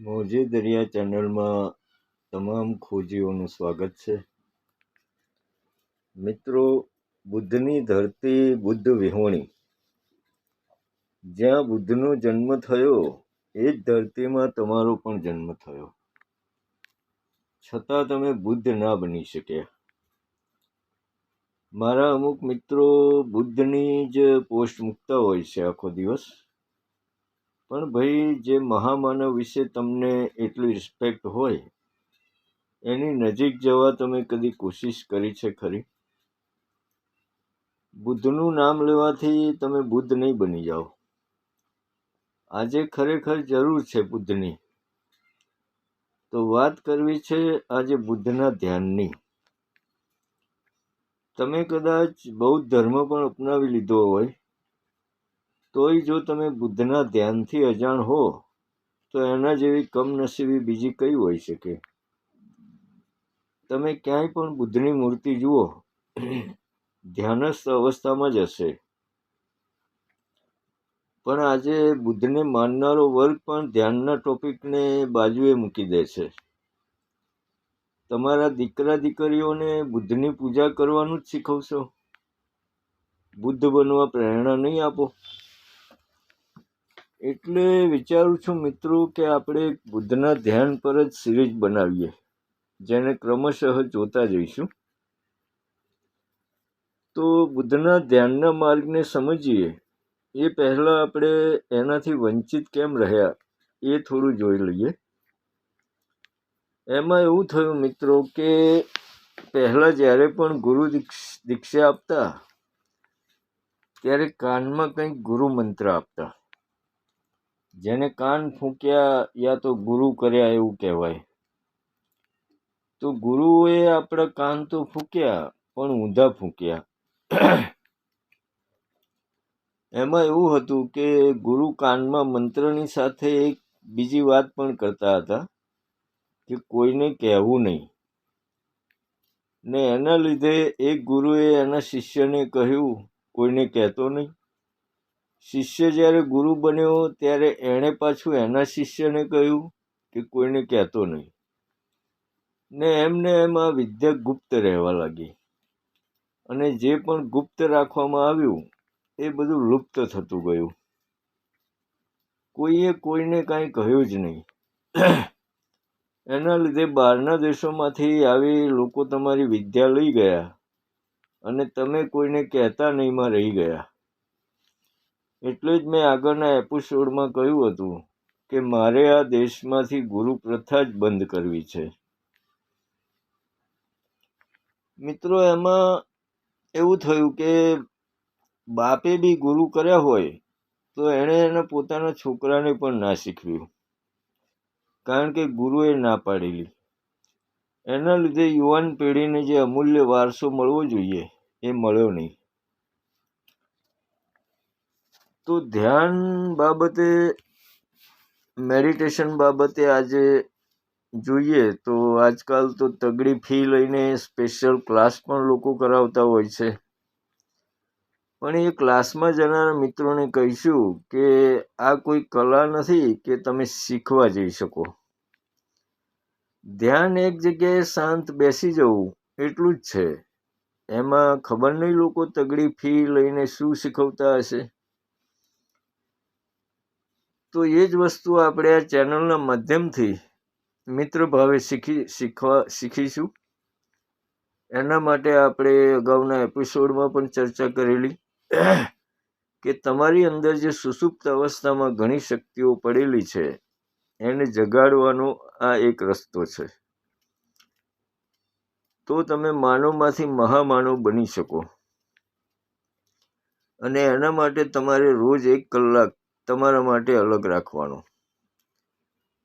મોજે દરિયા ચેનલમાં તમામ ખોજીઓનું સ્વાગત છે. મિત્રો, બુદ્ધની ધરતી બુદ્ધ વિહોણી. જ્યાં બુદ્ધનો જન્મ થયો, એ જ ધરતીમાં તમારો પણ જન્મ થયો. છતાં તમે બુદ્ધ ના બની શક્યા. મારા અમુક મિત્રો બુદ્ધની જ પોસ્ટ મૂકતા હોય છે આખો દિવસ. પણ ભાઈ જે મહામાનવ વિશે તમને એટલી રિસ્પેક્ટ હોય, એની નજીક જવા તમે કદી કોશિશ કરી છે ખરી? બુદ્ધનું નામ લેવાથી તમે બુદ્ધ નહીં બની જાઓ. આજે ખરેખર જરૂર છે બુદ્ધની. તો વાત કરવી છે આજે બુદ્ધના ધ્યાનની. તમે કદાચ બૌદ્ધ ધર્મ પણ અપનાવી લીધો હોય તોય જો તમે બુદ્ધના ધ્યાનથી અજાણ હો, તો એના જેવી કમનસીબી બીજી કઈ હોઈ શકે? તમે ક્યાંય પણ બુદ્ધની મૂર્તિ જુઓ, ધ્યાનસ્થ અવસ્થામાં જ હશે. પણ આજે બુદ્ધને માનનારો વર્ગ પણ ધ્યાનના ટોપિકને બાજુએ મૂકી દે છે. તમારા દીકરા દીકરીઓને બુદ્ધની પૂજા કરવાનું જ શીખવશો. બુદ્ધ બનવા પ્રેરણા નહીં આપો. એટલે વિચારું છું મિત્રો કે આપણે બુદ્ધના ધ્યાન પર જ સિરીઝ બનાવીએ, જેને ક્રમશઃ જોતા જઈશું. તો બુદ્ધના ધ્યાનના માર્ગને સમજીએ, એ પહેલાં આપણે એનાથી વંચિત કેમ રહ્યા, એ થોડું જોઈ લઈએ. એમાં એવું થયું મિત્રો કે પહેલાં જ્યારે પણ ગુરુ દીક્ષા આપતા, ત્યારે કાનમાં કંઈક ગુરુ મંત્ર આપતા. જેને કાન ફૂંક્યા યા તો ગુરુ કર્યા એવું કહેવાય. તો ગુરુએ આપણા કાન તો ફૂંક્યા, પણ ઊંધા ફૂંક્યા. એમાં એવું હતું કે ગુરુ કાનમાં મંત્રની સાથે એક બીજી વાત પણ કરતા હતા, કે કોઈને કહેવું નહીં. ને એના લીધે એક ગુરુએ એના શિષ્યને કહ્યું, કોઈને કહેતો નહીં. શિષ્ય જ્યારે ગુરુ બન્યો ત્યારે એણે પાછું એના શિષ્યને કહ્યું કે કોઈને કહેતો નહીં. ને એમને એમાં વિદ્યા ગુપ્ત રહેવા લાગી. અને જે પણ ગુપ્ત રાખવામાં આવ્યું, એ બધું લુપ્ત થતું ગયું. કોઈએ કોઈને કાંઈ કહ્યું જ નહીં. એના લીધે બહારના દેશોમાંથી આવી લોકો તમારી વિદ્યા લઈ ગયા અને તમે કોઈને કહેતા નહીંમાં રહી ગયા. એટલે જ મેં આગળના એપિસોડમાં કહ્યું હતું કે મારે આ દેશમાંથી ગુરુ પ્રથા જ બંધ કરવી છે. મિત્રો, એમાં એવું થયું કે બાપે બી ગુરુ કર્યા હોય તો એણે એના પોતાના છોકરાને પણ ના શીખવ્યું. કારણ કે ગુરુએ ના પાડેલી. એના લીધે યુવાન પેઢીને જે અમૂલ્ય વારસો મળવો જોઈએ એ મળ્યો નહીં. તો ધ્યાન બાબતે મેડિટેશન બાબતે આજે જોઈએ તો આજકાલ તો તગડી ફી લઈને સ્પેશિયલ ક્લાસ પણ લોકો કરાવતા હોય છે. પણ એ ક્લાસમાં જનારા મિત્રોને કહીશું કે આ કોઈ કલા નથી કે તમે શીખવા જઈ શકો. ધ્યાન એક જગ્યાએ શાંત બેસી જવું એટલું જ છે. એમાં ખબર નહીં લોકો તગડી ફી લઈને શું શીખવતા હશે. તો એ જ વસ્તુ આપણે આ ચેનલના માધ્યમથી મિત્ર ભાવે શીખી, શીખવા, શીખીશું. એના માટે આપણે અગાઉના એપિસોડમાં પણ ચર્ચા કરેલી કે તમારી અંદર જે સુસુપ્ત અવસ્થામાં ઘણી શક્તિઓ પડેલી છે, એને જગાડવાનો આ એક રસ્તો છે. તો તમે માનવમાંથી મહામાનવ બની શકો. અને એના માટે તમારે રોજ એક કલાક તમારા માટે અલગ રાખવાનો.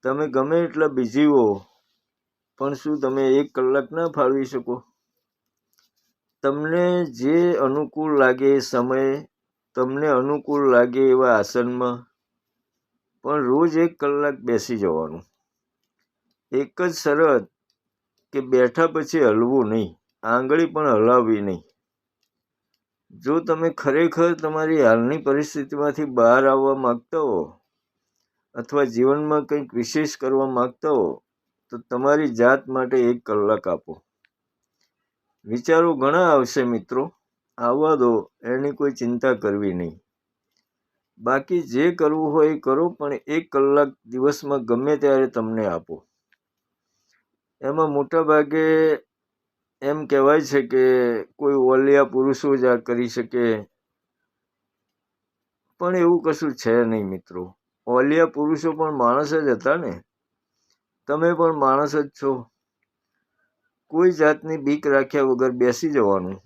તમે ગમે એટલા બિઝી હો, પણ શું તમે એક કલાક ના ફાળવી શકો? તમને જે અનુકૂળ લાગે એ સમયે, તમને અનુકૂળ લાગે એવા આસનમાં, પણ રોજ એક કલાક બેસી જવાનું. એક જ શરત કે બેઠા પછી હલવું નહીં, આંગળી પણ હલાવવી નહીં. જો તમે ખરેખર તમારી હાલની પરિસ્થિતિમાંથી બહાર આવવા માગતા હો અથવા જીવનમાં કંઈક વિશેષ કરવા માગતા હો, તો તમારી જાત માટે એક કલાક આપો. વિચારો ઘણા આવશે મિત્રો. આવવા દો, એની કોઈ ચિંતા કરવી નહીં. બાકી જે કરવું હોય એ કરો, પણ એક કલાક દિવસમાં ગમે ત્યારે તમને આપો. એમાં મોટા ભાગે એમ કહેવાય છે કે કોઈ ઓલિયા પુરુષો જ આ કરી શકે. પણ એવું કશું છે નહીં મિત્રો. ઓલિયા પુરુષો પણ માણસ જ હતા ને. તમે પણ માણસ જ છો. કોઈ જાતની બીક રાખ્યા વગર બેસી જવાનું.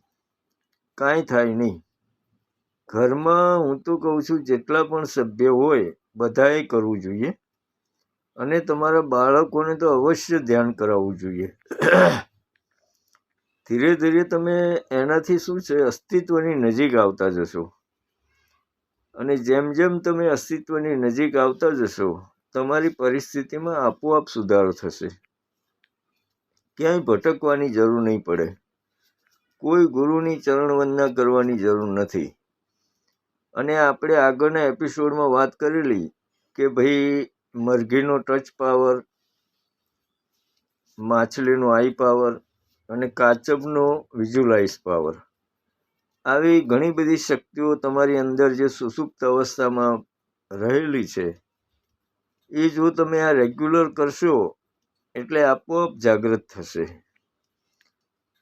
કાંઈ થાય નહીં. ઘરમાં હું તો કહું છું, જેટલા પણ સભ્ય હોય, બધાએ કરવું જોઈએ. અને તમારા બાળકોને તો અવશ્ય ધ્યાન કરાવવું જોઈએ. ધીરે ધીરે તમે એનાથી શું છે, અસ્તિત્વની નજીક આવતા જશો. અને જેમ જેમ તમે અસ્તિત્વની નજીક આવતા જશો, તમારી પરિસ્થિતિમાં આપોઆપ સુધારો થશે. ક્યાંય ભટકવાની જરૂર નહીં પડે. કોઈ ગુરુની ચરણ વંદના કરવાની જરૂર નથી. અને આપણે આગળના એપિસોડમાં વાત કરેલી કે ભાઈ મરઘીનો ટચ પાવર, માછલીનો આઈ પાવર અને કાચબનો વિઝ્યુલાઇઝ પાવર આવી ઘણી બધી શક્તિઓ તમારી અંદર જે સુસુપ્ત અવસ્થામાં રહેલી છે, એ જો તમે આ રેગ્યુલર કરશો, એટલે આપોઆપ જાગૃત થશે.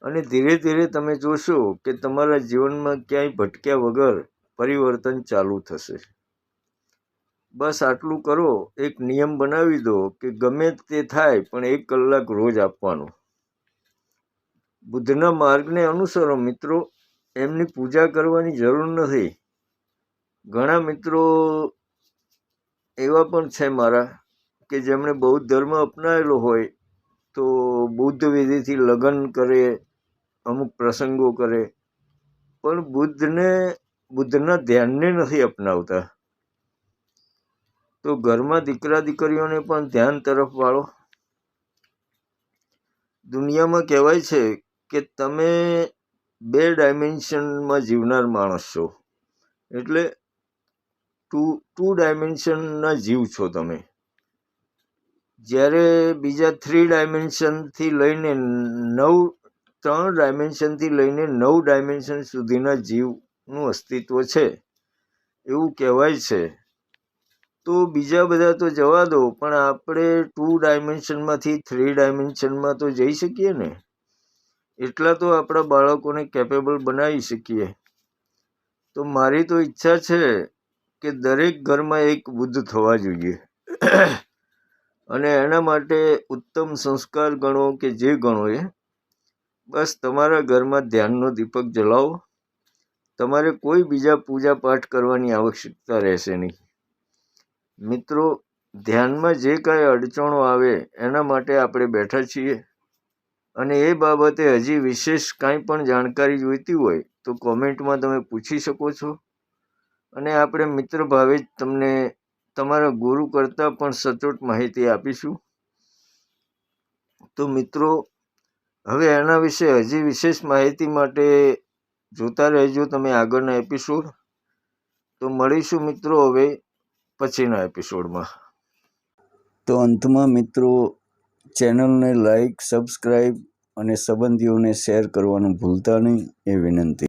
અને ધીરે ધીરે તમે જોશો કે તમારા જીવનમાં ક્યાંય ભટક્યા વગર પરિવર્તન ચાલુ થશે. બસ આટલું કરો, એક નિયમ બનાવી દો કે ગમે તે થાય, પણ એક કલાક રોજ આપવાનો. બુદ્ધના માર્ગને અનુસરો મિત્રો, એમની પૂજા કરવાની જરૂર નથી. ઘણા મિત્રો એવા પણ છે મારા કે જેમણે બૌદ્ધ ધર્મ અપનાવેલો હોય તો બુદ્ધ વિધિથી લગ્ન કરે, અમુક પ્રસંગો કરે, પણ બુદ્ધને, બુદ્ધના ધ્યાનને નથી અપનાવતા. તો ઘરમાં દીકરા દીકરીઓને પણ ધ્યાન તરફ વાળો. દુનિયામાં કહેવાય છે કે તમે બે ડાયમેન્શનમાં જીવનાર માણસ છો. એટલે ટુ ટુ ડાયમેન્શનના જીવ છો તમે. જ્યારે બીજા થ્રી ડાયમેન્શનથી લઈને નવ, ત્રણ ડાયમેન્શનથી લઈને નવ ડાયમેન્શન સુધીના જીવનું અસ્તિત્વ છે. એવું કહેવાય છે. તો બીજા બધા તો જવા દો, પણ આપણે ટુ ડાયમેન્શનમાંથી થ્રી ડાયમેન્શનમાં તો જઈ શકીએ ને? એટલા તો આપણા બાળકોને કેપેબલ બનાવી શકીએ. તો મારી તો ઈચ્છા છે કે દરેક ઘરમાં એક બુદ્ધ થવા જોઈએ. અને એના માટે ઉત્તમ સંસ્કાર ગણો કે જે ગણો એ, બસ તમારા ઘરમાં ધ્યાનનો દીપક જલાવો. તમારે કોઈ બીજા પૂજા પાઠ કરવાની આવશ્યકતા રહેશે નહીં. મિત્રો, ધ્યાનમાં જે કાંઈ અડચણો આવે એના માટે આપણે બેઠા છીએ. અને એ બાબતે હજી વિશેષ કાંઈ પણ જાણકારી જોઈતી હોય તો કોમેન્ટમાં તમે પૂછી શકો છો. અને આપણે મિત્ર ભાવે જ તમને તમારા ગુરુ કરતાં પણ સચોટ માહિતી આપીશું. તો મિત્રો, હવે એના વિશે હજી વિશેષ માહિતી માટે જોતા રહેજો તમે આગળના એપિસોડ. તો મળીશું મિત્રો હવે પછીના એપિસોડમાં. તો અંતમાં મિત્રો ચેનલને લાઈક સબસ્ક્રાઈબ અને સંબંધીઓને શેર કરવાનું ભૂલતા નહીં એ વિનંતી.